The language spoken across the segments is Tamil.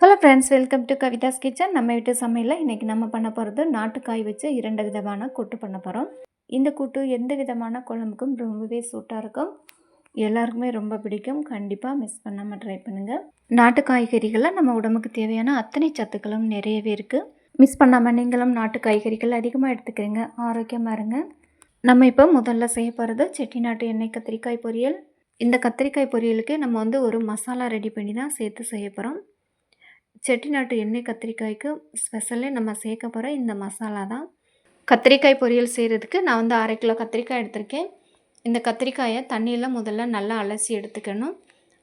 Hello friends welcome to Kavitha's kitchen நம்ம வீட்டு சமையலில் இன்றைக்கி நம்ம பண்ண போகிறது நாட்டுக்காய் வச்சு இரண்டு விதமான கூட்டு பண்ண போகிறோம் இந்த கூட்டு எந்த விதமான குழம்புக்கும் ரொம்பவே சூட்டாக இருக்கும். எல்லாருக்குமே ரொம்ப பிடிக்கும். கண்டிப்பாக மிஸ் பண்ணாமல் ட்ரை பண்ணுங்கள் நாட்டு காய்கறிகளை நம்ம உடம்புக்கு தேவையான அத்தனை சத்துக்களும் நிறையவே இருக்குது மிஸ் பண்ணாமல் நீங்களும் நாட்டு காய்கறிகள் அதிகமாக எடுத்துக்கிறீங்க. ஆரோக்கியமாக இருங்க. நம்ம இப்போ முதல்ல செய்ய போகிறது செட்டிநாட்டு எண்ணெய் கத்திரிக்காய் பொரியல். இந்த கத்திரிக்காய் பொரியலுக்கு நம்ம வந்து ஒரு மசாலா ரெடி பண்ணி தான் சேர்த்து செய்ய போகிறோம் செட்டிநாட்டு எண்ணெய் கத்திரிக்காய்க்கு ஸ்பெஷலே நம்ம சேர்க்க போகிற இந்த மசாலா தான். கத்திரிக்காய் பொரியல் செய்கிறதுக்கு நான் வந்து அரை கிலோ கத்திரிக்காய் எடுத்திருக்கேன். இந்த கத்திரிக்காயை தண்ணியில் முதல்ல நல்லா அலசி எடுத்துக்கணும்.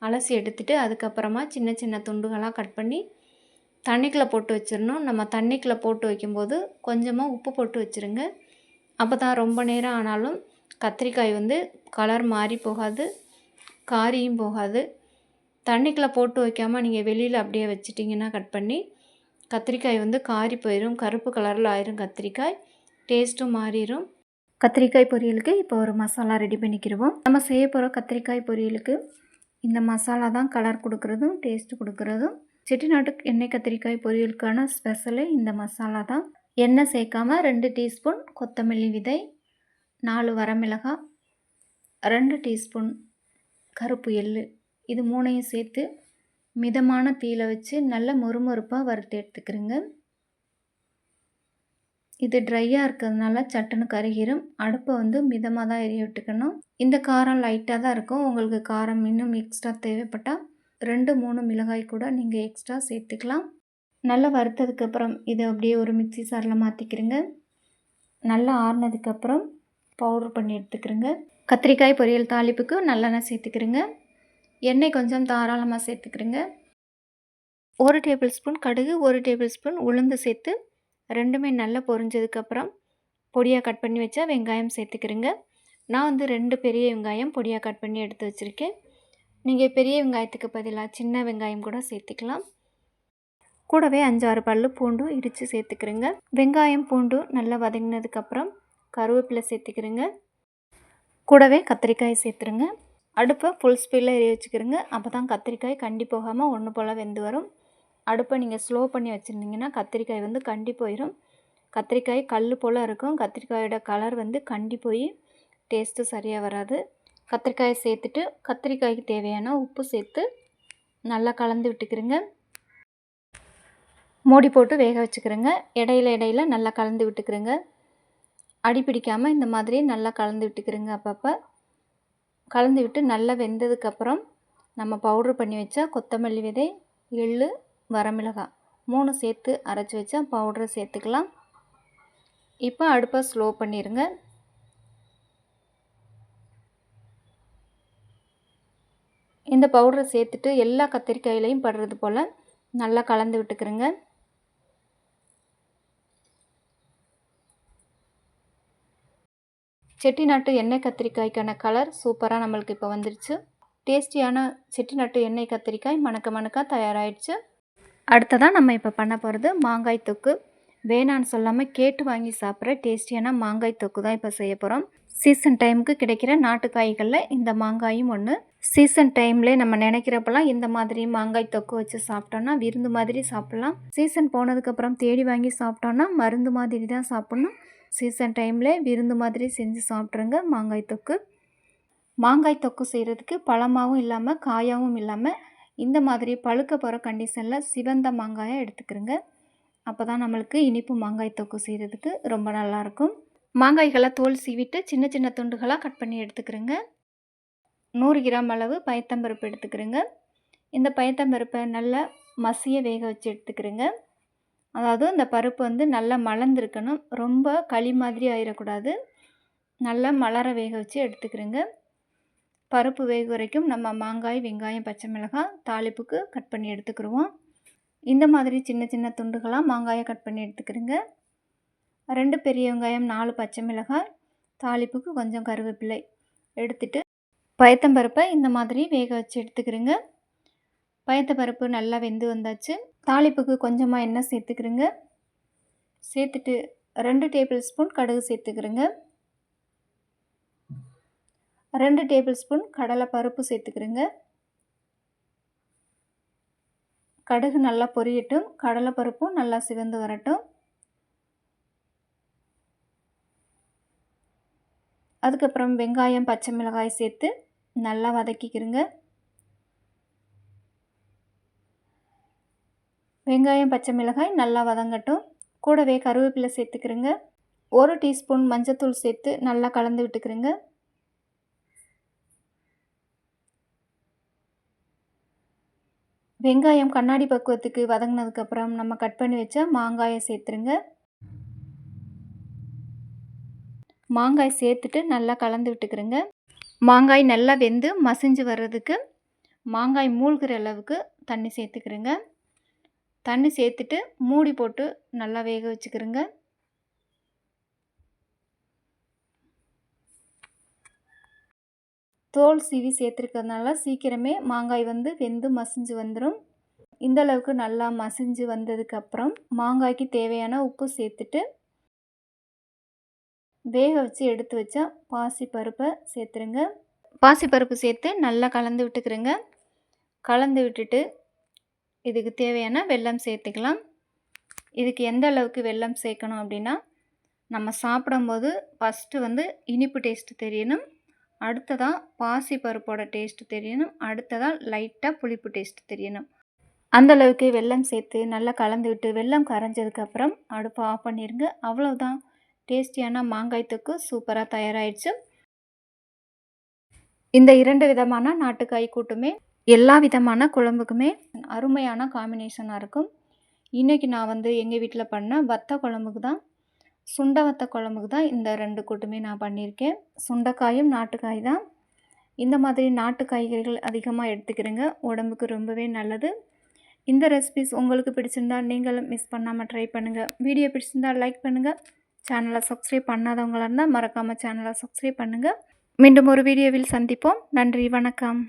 அலசி எடுத்துட்டு அதுக்கப்புறமா சின்ன சின்ன துண்டுகளாக கட் பண்ணி தண்ணிக்குள்ளே போட்டு வச்சிடணும். நம்ம தண்ணிக்குள்ளே போட்டு வைக்கும்போது கொஞ்சமாக உப்பு போட்டு வச்சுருங்க. அப்போ தான் ரொம்ப நேரம் ஆனாலும் கத்திரிக்காய் வந்து கலர் மாறி போகாது காரியும் போகாது. தண்ணிக்குள்ளே போட்டு வைக்காமல் நீங்கள் வெளியில் அப்படியே வச்சிட்டிங்கன்னா கட் பண்ணி கத்திரிக்காய் வந்து காரி போயிடும் கருப்பு கலரில் ஆயிரும் கத்திரிக்காய். டேஸ்ட்டும் மாறிடும் கத்திரிக்காய் பொரியலுக்கு இப்போ ஒரு மசாலா ரெடி பண்ணிக்கிடுவோம் நம்ம செய்ய போகிற கத்திரிக்காய் பொரியலுக்கு இந்த மசாலா தான் கலர் கொடுக்குறதும் டேஸ்ட் கொடுக்குறதும். செட்டிநாட்டு எண்ணெய் கத்திரிக்காய் பொரியலுக்கான ஸ்பெஷலே இந்த மசாலா தான். எண்ணெய் சேர்க்காம ரெண்டு டீஸ்பூன் கொத்தமல்லி விதை நாலு வரமிளகாய் ரெண்டு டீஸ்பூன் கருப்பு எள்ளு. இது மூணையும் சேர்த்து மிதமான தீயில வச்சு நல்ல மொறுமொறுப்பாக வறுத்து எடுத்துக்கிறேங்க. இது ட்ரையாக இருக்கிறதுனால சட்டுன்னு கருகிரும். அடுப்பை வந்து மிதமாக தான் எரிய விட்டுக்கணும். இந்த காரம் லைட்டாக தான் இருக்கும். உங்களுக்கு காரம் இன்னும் எக்ஸ்ட்ரா தேவைப்பட்டால் ரெண்டு மூணு மிளகாய் கூட நீங்கள் எக்ஸ்ட்ரா சேர்த்துக்கலாம். நல்லா வறுத்ததுக்கப்புறம் இதை அப்படியே ஒரு மிக்சி சாரில் மாற்றிக்கிறேங்க நல்லா ஆறுனதுக்கப்புறம் பவுடர் பண்ணி எடுத்துக்கிறேங்க. கத்திரிக்காய் பொரியல் தாளிப்புக்கு நல்லெண்ணெய் சேர்த்துக்கிறேங்க. எண்ணெய் கொஞ்சம் தாராளமாக சேர்த்துக்கிறேங்க. ஒரு டேபிள் ஸ்பூன் கடுகு ஒரு டேபிள் ஸ்பூன் உளுந்து சேர்த்து ரெண்டுமே நல்லா பொரிஞ்சதுக்கப்புறம் பொடியாக கட் பண்ணி வச்சா வெங்காயம் சேர்த்துக்கிறேங்க. நான் வந்து ரெண்டு பெரிய வெங்காயம் பொடியாக கட் பண்ணி எடுத்து வச்சுருக்கேன். நீங்கள் பெரிய வெங்காயத்துக்கு பதிலாக சின்ன வெங்காயம் கூட சேர்த்துக்கலாம். கூடவே அஞ்சாறு பல்லு பூண்டும் இடித்து சேர்த்துக்கிறேங்க. வெங்காயம் பூண்டு நல்லா வதங்கினதுக்கப்புறம் கருவேப்பிலை சேர்த்துக்கிறேங்க. கூடவே கத்திரிக்காய் சேர்த்துருங்க அடுப்பை ஃபுல் ஸ்பீடில் எரிய வச்சுக்கிறோங்க. அப்போ தான் கத்திரிக்காய் கண்டி போகாமல் ஒன்று போல் வெந்து வரும். அடுப்பை நீங்கள் ஸ்லோ பண்ணி வச்சுருந்தீங்கன்னா கத்திரிக்காய் வந்து கண்டி போயிடும் கத்திரிக்காய் கல் போல் இருக்கும். கத்திரிக்காயோட கலர் வந்து கண்டி போய் டேஸ்ட்டு சரியாக வராது. கத்திரிக்காயை சேர்த்துட்டு கத்திரிக்காய்க்கு தேவையான உப்பு சேர்த்து நல்லா கலந்து விட்டுக்கிறேங்க. மூடி போட்டு வேக வச்சுக்கிறேங்க. இடையில இடையில நல்லா கலந்து விட்டுக்கிறேங்க. அடி பிடிக்காமல் இந்த மாதிரி நல்லா கலந்து விட்டுக்கிறேங்க அப்பப்போ. கலந்து விட்டு நல்லா வெந்ததுக்கப்புறம் நம்ம பவுட்ரு பண்ணி வச்சா கொத்தமல்லி விதை எள்ளு வரமிளகாய் மூணு சேர்த்து அரைச்சி வச்சா பவுட்ரை சேர்த்துக்கலாம். இப்போ அடுப்பை ஸ்லோ பண்ணிடுங்க இந்த பவுடரை சேர்த்துட்டு எல்லா கத்திரிக்காயிலையும் படுறது போல் நல்லா கலந்து விட்டுக்கிறேங்க செட்டிநாட்டு எண்ணெய் கத்திரிக்காய்க்கான கலர் சூப்பராக நம்மளுக்கு இப்போ வந்துருச்சு. டேஸ்டியான செட்டிநாட்டு எண்ணெய் கத்திரிக்காய் மணக்க மணக்க தயாராகிடுச்சு அடுத்ததாக நம்ம இப்போ பண்ண போகிறது மாங்காய் தொக்கு. வேணான்னு சொல்லாமல் கேட்டு வாங்கி சாப்பிட்ற டேஸ்டியான மாங்காய் தொக்கு தான் இப்போ செய்ய போகிறோம் சீசன் டைமுக்கு கிடைக்கிற நாட்டு காய்களில் இந்த மாங்காயும் ஒன்று சீசன் டைமில் நம்ம நினைக்கிறப்பெல்லாம் இந்த மாதிரி மாங்காய் தொக்கு வச்சு சாப்பிட்டோன்னா விருந்து மாதிரி சாப்பிட்லாம். சீசன் போனதுக்கப்புறம் தேடி வாங்கி சாப்பிட்டோன்னா மருந்து மாதிரி தான் சாப்பிட்ணும். சீசன் டைமில் விருந்து மாதிரி செஞ்சு சாப்பிட்ருங்க மாங்காய் தொக்கு. மாங்காய் தொக்கு செய்கிறதுக்கு பழமாகவும் இல்லாமல் காயாகவும் இல்லாமல் இந்த மாதிரி பழுக்க போகிற கண்டிஷனில் சிவந்த மாங்காயை எடுத்துக்கிறோங்க அப்போ தான் நம்மளுக்கு இனிப்பு மாங்காய் தொக்கு செய்கிறதுக்கு ரொம்ப நல்லாயிருக்கும் மாங்காய்களை தோல் சீவிட்டு சின்ன சின்ன துண்டுகளாக கட் பண்ணி எடுத்துக்கிறோங்க நூறு கிராம் அளவு பயத்தம்பருப்பு எடுத்துக்கிறேங்க. இந்த பயத்தம்பருப்பை நல்லா மசிய வேக வச்சு எடுத்துக்கிறேங்க. அதாவது இந்த பருப்பு வந்து நல்லா மலர்ந்துருக்கணும். ரொம்ப களி மாதிரி ஆயிடக்கூடாது நல்லா மலர வேக வச்சு எடுத்துக்கிறேங்க. பருப்பு வேக வரைக்கும் நம்ம மாங்காய் வெங்காயம் பச்சை மிளகாய் தாளிப்புக்கு கட் பண்ணி எடுத்துக்கிடுவோம் இந்த மாதிரி சின்ன சின்ன துண்டுகளாக மாங்காயை கட் பண்ணி எடுத்துக்கிறேங்க. ரெண்டு பெரிய வெங்காயம் நாலு பச்சை மிளகாய் தாளிப்புக்கு கொஞ்சம் கருவேப்பிலை எடுத்துட்டு பயத்தம்பருப்பை இந்த மாதிரி வேக வச்சு எடுத்துக்கிறேங்க. பயத்தம்பருப்பு நல்லா வெந்து வந்தாச்சு. தாளிப்புக்கு கொஞ்சமாக எண்ணெய் சேர்த்துக்கிறேங்க. சேர்த்துட்டு ரெண்டு டேபிள் ஸ்பூன் கடுகு சேர்த்துக்கிறேங்க. ரெண்டு டேபிள் ஸ்பூன் கடலை பருப்பு சேர்த்துக்கிறேங்க. கடுகு நல்லா பொரியட்டும். கடலைப்பருப்பும் நல்லா சிவந்து வரட்டும். அதுக்கப்புறம் வெங்காயம் பச்சை மிளகாய் சேர்த்து நல்லா வதக்கிக்கிறங்க வெங்காயம் பச்சை மிளகாய் நல்லா வதங்கட்டும். கூடவே கருவேப்பிலை சேர்த்துக்கிறங்க ஒரு டீஸ்பூன் மஞ்சத்தூள் சேர்த்து நல்லா கலந்து விட்டுக்கிறங்க வெங்காயம் கண்ணாடி பக்குவத்துக்கு வதங்கினதுக்கப்புறம் நம்ம கட் பண்ணி வச்ச மாங்காயை சேர்த்துருங்க. மாங்காய் சேர்த்துட்டு நல்லா கலந்து விட்டுக்கிறேங்க. மாங்காய் நல்லா வெந்து மசிஞ்சு வர்றதுக்கு மாங்காய் மூழ்கிற அளவுக்கு தண்ணி சேர்த்துக்கிறேங்க. தண்ணி சேர்த்துட்டு மூடி போட்டு நல்லா வேக வச்சுக்கிறேங்க. தோல் சீவி சேர்த்துருக்கிறதுனால சீக்கிரமே மாங்காய் வந்து வெந்து மசிஞ்சு வந்துடும் இந்த அளவுக்கு நல்லா மசிஞ்சு வந்ததுக்கப்புறம் மாங்காய்க்கு தேவையான உப்பு சேர்த்துட்டு வேக வச்சு எடுத்து வச்ச பாசி பருப்பை சேர்த்துருங்க. பாசி பருப்பு சேர்த்து நல்லா கலந்து விட்டுக்கிறேங்க. கலந்து விட்டுட்டு இதுக்கு தேவையான வெல்லம் சேர்த்துக்கலாம். இதுக்கு எந்த அளவுக்கு வெல்லம் சேர்க்கணும் அப்படின்னா நம்ம சாப்பிடும்போது ஃபஸ்ட்டு வந்து இனிப்பு டேஸ்ட்டு தெரியணும். அடுத்ததாக பாசி பருப்போட டேஸ்ட்டு தெரியணும். அடுத்ததாக லைட்டாக புளிப்பு டேஸ்ட்டு தெரியணும். அந்தளவுக்கு வெல்லம் சேர்த்து நல்லா கலந்து விட்டு வெல்லம் கரைஞ்சதுக்கப்புறம் அடுப்பை ஆஃப் பண்ணிடுங்க அவ்வளோதான் டேஸ்டியான மாங்காய் தொக்கு சூப்பராக தயாராகிடுச்சு இந்த இரண்டு விதமான நாட்டுக்காய் கூட்டுமே எல்லா விதமான குழம்புக்குமே அருமையான காம்பினேஷனாக இருக்கும். இன்றைக்கி நான் வந்து எங்கள் வீட்டில் பண்ண வத்த குழம்புக்கு தான் சுண்டை வத்த குழம்புக்கு தான் இந்த ரெண்டு கூட்டுமே நான் பண்ணியிருக்கேன். சுண்டைக்காயும் நாட்டுக்காய் தான் இந்த மாதிரி நாட்டு காய்கறிகள் அதிகமாக எடுத்துக்கிறேங்க உடம்புக்கு ரொம்பவே நல்லது. இந்த ரெசிபிஸ் உங்களுக்கு பிடிச்சிருந்தா நீங்களும் மிஸ் பண்ணாமல் ட்ரை பண்ணுங்கள் வீடியோ பிடிச்சிருந்தால் லைக் பண்ணுங்கள் சேனலை சப்ஸ்கிரைப் பண்ணாதவங்களாக இருந்தால் மறக்காமல் சேனலை சப்ஸ்கிரைப் பண்ணுங்கள் மீண்டும் ஒரு வீடியோவில் சந்திப்போம். நன்றி வணக்கம்.